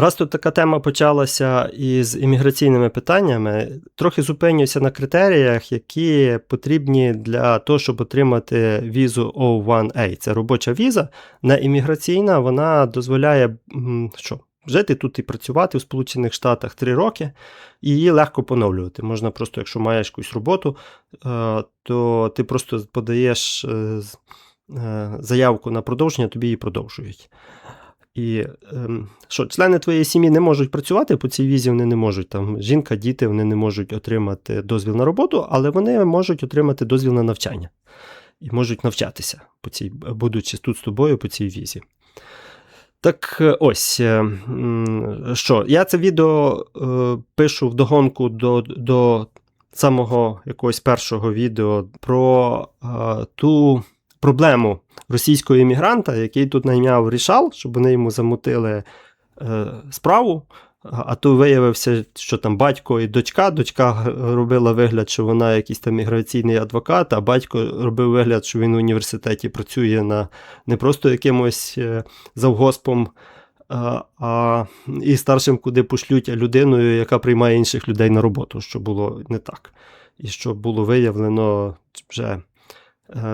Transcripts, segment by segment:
Раз тут така тема почалася із імміграційними питаннями, трохи зупинюся на критеріях, які потрібні для того, щоб отримати візу O1A. Це робоча віза, не імміграційна, вона дозволяє що, жити тут і працювати в Сполучених Штатах 3 роки, і її легко поновлювати. Можна просто, якщо маєш якусь роботу, е, то ти просто подаєш е, е, заявку на продовження, тобі її продовжують. І ем, що, члени твоєї сім'ї не можуть працювати по цій візі, вони не можуть там жінка, діти, вони не можуть отримати дозвіл на роботу, але вони можуть отримати дозвіл на навчання і можуть навчатися, по цій, будучи тут з тобою по цій візі. Так ось, е, що, я це відео е, пишу вдогонку до до самого якогось першого відео про е, ту проблему російського іммігранта, який тут найняв рішал, щоб вони йому замутили е, справу. А то виявився, що там батько і дочка. Дочка робила вигляд, що вона якийсь там міграційний адвокат, а батько робив вигляд, що він в університеті працює на не просто якимось е, завгоспом, а, а і старшим, куди пошлють людиною, яка приймає інших людей на роботу, що було не так. І що було виявлено вже е,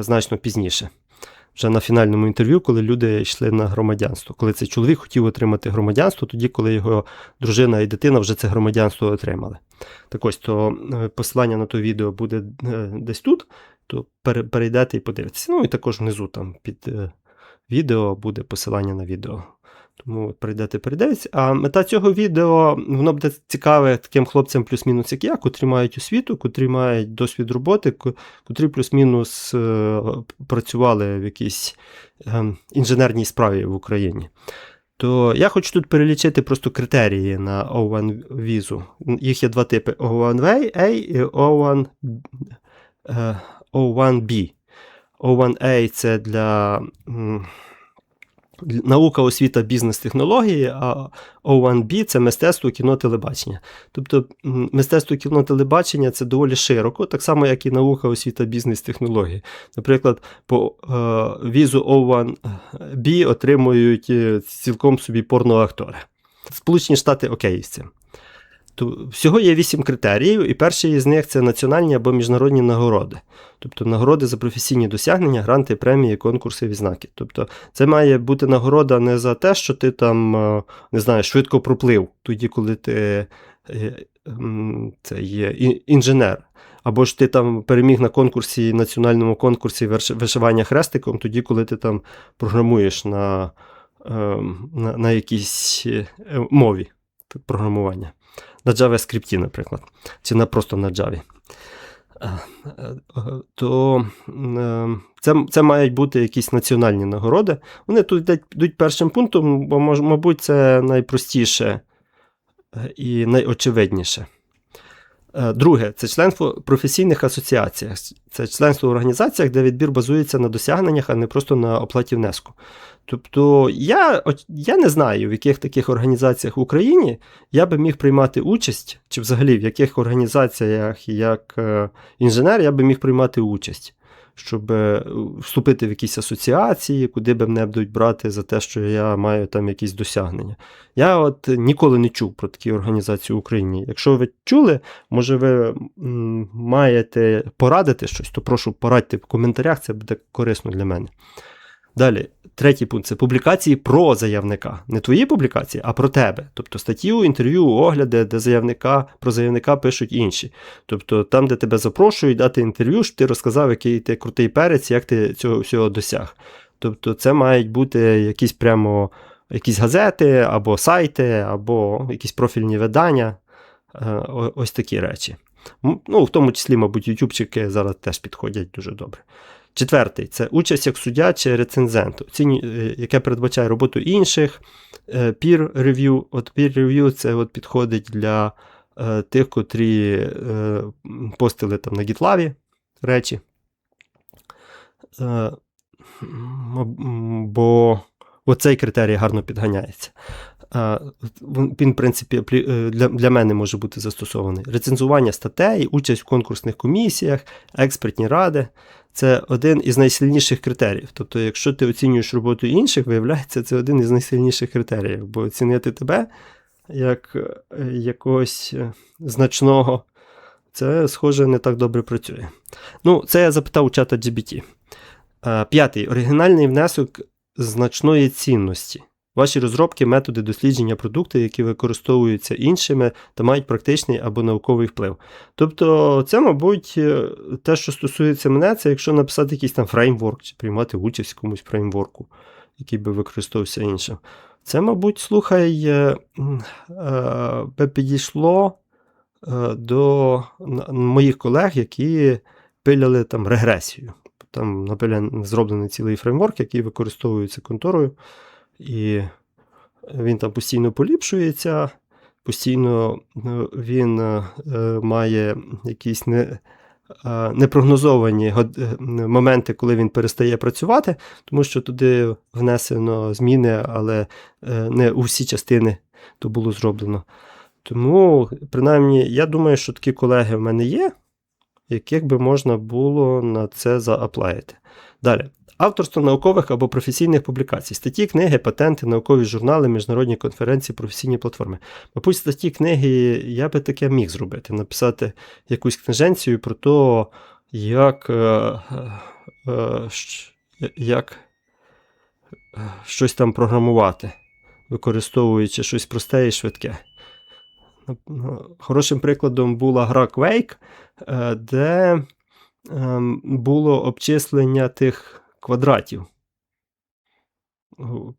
значно пізніше вже на фінальному інтерв'ю, коли люди йшли на громадянство. Коли цей чоловік хотів отримати громадянство, тоді, коли його дружина і дитина вже це громадянство отримали. Так ось то е, посилання на то відео буде е, десь тут, то перейдете і подивитеся. Ну і також внизу там під е, відео буде посилання на відео. Тому прийдете, передивитися. А мета цього відео воно буде цікаве таким хлопцям, плюс-мінус, як я, котрі мають освіту, котрі мають досвід роботи, котрі плюс-мінус е, працювали в якійсь ем, інженерній справі в Україні. То я хочу тут перелічити просто критерії на O1 візу. Їх є два типи: O1A і O1, O1B. O1A це для наука, освіта, бізнес, технології, а O1B це мистецтво кіно телебачення. Тобто мистецтво кіно телебачення це доволі широко, так само, як і наука, освіта, бізнес, технології. Наприклад, по е, візу O1B отримують е, цілком собі порноактори. Сполучені Штати окей з цим. То всього є вісім критеріїв, і перший із них це національні або міжнародні нагороди, тобто нагороди за професійні досягнення, гранти, премії, конкурси, відзнаки. Тобто це має бути нагорода не за те, що ти там е, не знаю, швидко проплив, тоді, коли ти е, це є інженер. Або ж ти там переміг на конкурсі, національному конкурсі вишивання хрестиком, тоді, коли ти там програмуєш на, ем, на, на якійсь е, мові програмування на JavaScript, наприклад, чи на просто на Java. То е, це це мають бути якісь національні нагороди. Вони тут йдуть першим пунктом, бо, мабуть, це найпростіше е, і найочевидніше. Е, друге, це членство професійних асоціаціях. Це членство в організаціях, де відбір базується на досягненнях, а не просто на оплаті внеску. Тобто я я не знаю, в яких таких організаціях в Україні я би міг приймати участь, чи взагалі в яких організаціях як е, інженер я би міг приймати участь щоб е, вступити в якісь асоціації, куди б мене будуть брати за те, що я маю там якісь досягнення. Я от ніколи не чув про такі організації в Україні. Якщо ви чули, може ви маєте порадити щось, то прошу порадьте в коментарях, це буде корисно для мене. Далі, третій пункт це публікації про заявника. Не твої публікації, а про тебе. Тобто статтю, інтерв'ю, огляди, де заявника про заявника пишуть інші. Тобто там, де тебе запрошують дати інтерв'ю, щоб ти розказав, який ти крутий перець, як ти цього всього досяг. Тобто, це мають бути якісь прямо якісь газети, або сайти, або якісь профільні видання. Е, ось такі речі. Ну, В тому числі, мабуть, ютубчики зараз теж підходять дуже добре. Четвертий це участь як суддя чи рецензент, е, яке передбачає роботу інших. Е, peer review. От peer review це от підходить для е, тих, котрі постили там на GitLab речі. Бо оцей критерій гарно підганяється. Він, в принципі, е, для, для мене може бути застосований. Рецензування статей, участь в конкурсних комісіях, експертні ради це один із найсильніших критеріїв. Тобто, якщо ти оцінюєш роботу інших, виявляється, це один із найсильніших критеріїв. Бо оцінити тебе як е, якогось е, значного, це, схоже, не так добре працює. Ну, це я запитав у чата GBT. П'ятий. Оригінальний внесок значної цінності. Ваші розробки, методи дослідження продукту, які використовуються іншими та мають практичний або науковий вплив. Тобто, це, мабуть, е, те, що стосується мене, це якщо написати якийсь там фреймворк, чи приймати участь в комусь фреймворку, який би використовувався іншим. Це, мабуть, слухай, е, е, би підійшло е, до моїх колег, які пиляли там регресію. Там напилян, зроблений цілий фреймворк, який використовується конторою, і він там постійно поліпшується, постійно е, він е, е, має якісь не, непрогнозовані моменти, коли він перестає працювати, тому що туди внесено зміни, але не у всі частини то було зроблено. Тому, принаймні, я думаю, що такі колеги в мене є, яких би можна було на це зааплаїти. Далі. Авторство наукових або професійних публікацій, статті, книги, патенти, наукові журнали, міжнародні конференції, професійні платформи. Мабуть, статті книги я би таке міг зробити, написати якусь книженцію про те, як, е, е, е, як щось там програмувати, використовуючи щось просте і швидке. Ну, Хорошим прикладом була гра Quake, де ем, було обчислення тих квадратів.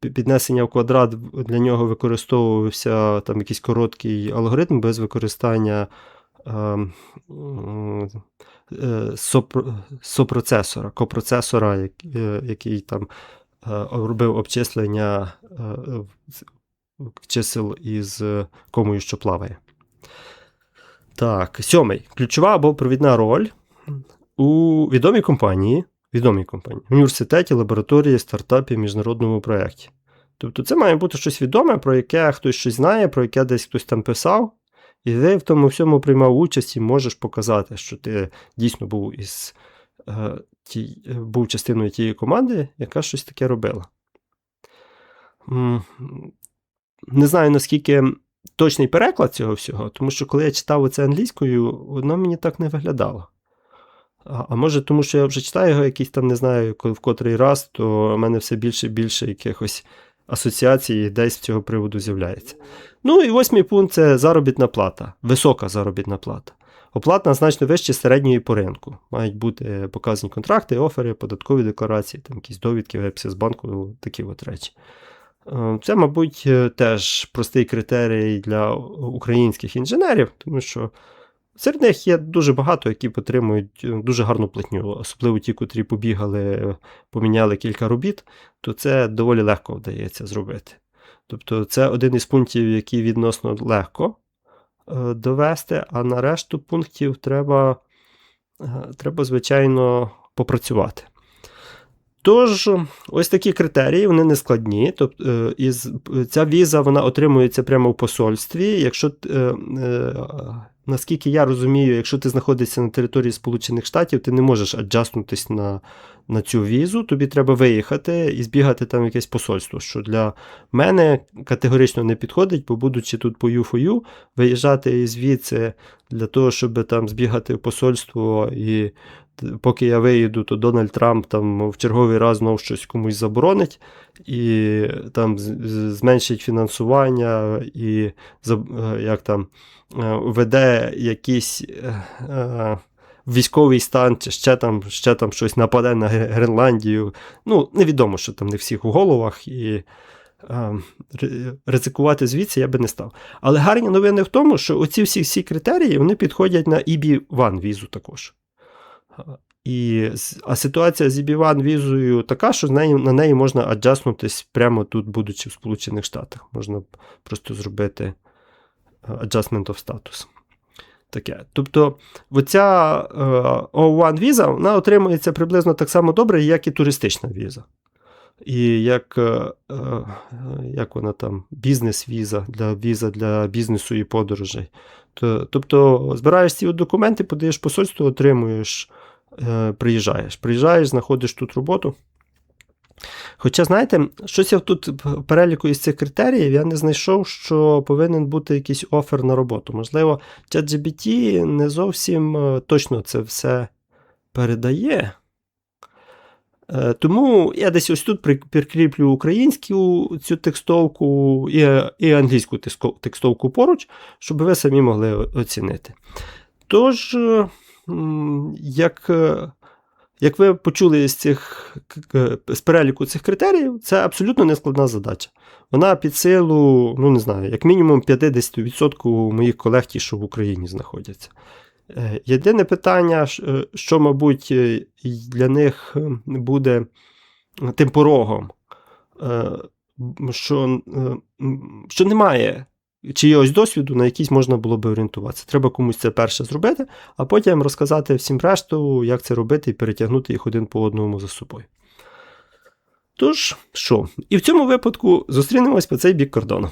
Піднесення в квадрат для нього використовувався там якийсь короткий алгоритм без використання ем, м, е, сопроцесора, копроцесора, як- е, який там е, робив обчислення е, чисел із е, комою, що плаває. Так, сьомий. Ключова або провідна роль у відомій компанії, відомій компанії, в університеті, лабораторії, стартапі, міжнародному проєкті. Тобто це має бути щось відоме, про яке хтось щось знає, про яке десь хтось там писав, і ти в тому всьому приймав участь і можеш показати, що ти дійсно був із е, ті, е, був частиною тієї команди, яка щось таке робила. Не знаю, наскільки точний переклад цього всього, тому що коли я читав це англійською, воно мені так не виглядало. А, а може, тому що я вже читаю його якийсь там, не знаю, в котрий раз, то в мене все більше і більше якихось асоціацій десь з цього приводу з'являється. Ну і восьмий пункт це заробітна плата, висока заробітна плата. Оплата значно вище середньої по ринку. Мають бути показані контракти, офери, податкові декларації, там якісь довідки, вепси з банку, такі от речі. Е, Це, мабуть, теж простий критерій для українських інженерів, тому що серед них є дуже багато, які отримують е, дуже гарну платню, особливо ті, котрі побігали, поміняли кілька робіт, то це доволі легко вдається зробити. Тобто це один із пунктів, який відносно легко е, довести, а на решту пунктів треба, е, треба звичайно, попрацювати. Тож, ось такі критерії, вони не складні. Тобто, ця віза вона отримується прямо в посольстві. Якщо, наскільки я розумію, якщо ти знаходишся на території Сполучених Штатів, ти не можеш аджаснутись на, на цю візу, тобі треба виїхати і збігати там якесь посольство, що для мене категорично не підходить, бо будучи тут по юфою, виїжджати звідси для того, щоб там збігати в посольство і поки я виїду, то Дональд Трамп там в черговий раз знов щось комусь заборонить і там зменшить фінансування і е, як там е, веде якийсь е, військовий стан, чи ще там, ще там щось нападе на Гренландію. Ну, невідомо, що там не всіх у головах. І ризикувати звідси я би не став. Але гарні новини в тому, що оці всі, всі критерії вони підходять на EB1 візу також. І, а ситуація з EB1 візою така, що неї, на неї можна аджаснутись прямо тут, будучи в Сполучених Штатах. Можна просто зробити е, adjustment of status. Таке. Тобто, оця е, O1 віза вона отримується приблизно так само добре, як і туристична віза. і як, е, е, як вона там, бізнес-віза для віза для бізнесу і подорожей. Тобто збираєш ці документи, подаєш посольство, отримуєш, е, приїжджаєш. Приїжджаєш, знаходиш тут роботу. Хоча, знаєте, щось я тут переліку із цих критеріїв я не знайшов, що повинен бути якийсь офер на роботу. Можливо, ChatGPT не зовсім е, точно це все передає. Е, Тому я десь ось тут при- прикріплю українську цю текстовку і, і англійську текстовку поруч, щоб ви самі могли оцінити. Тож, як, е, як ви почули з, цих, з переліку цих критеріїв, це абсолютно нескладна задача. Вона під силу, ну не знаю, як мінімум 50% моїх колег, ті, що в Україні знаходяться. Е, Єдине питання, е, що, мабуть, для них буде тим порогом, що, що немає чийогось досвіду, на якийсь можна було би орієнтуватися. Треба комусь це перше зробити, а потім розказати всім решту, як це робити, і перетягнути їх один по одному за собою. Тож, що? І в цьому випадку зустрінемось по цей бік кордону.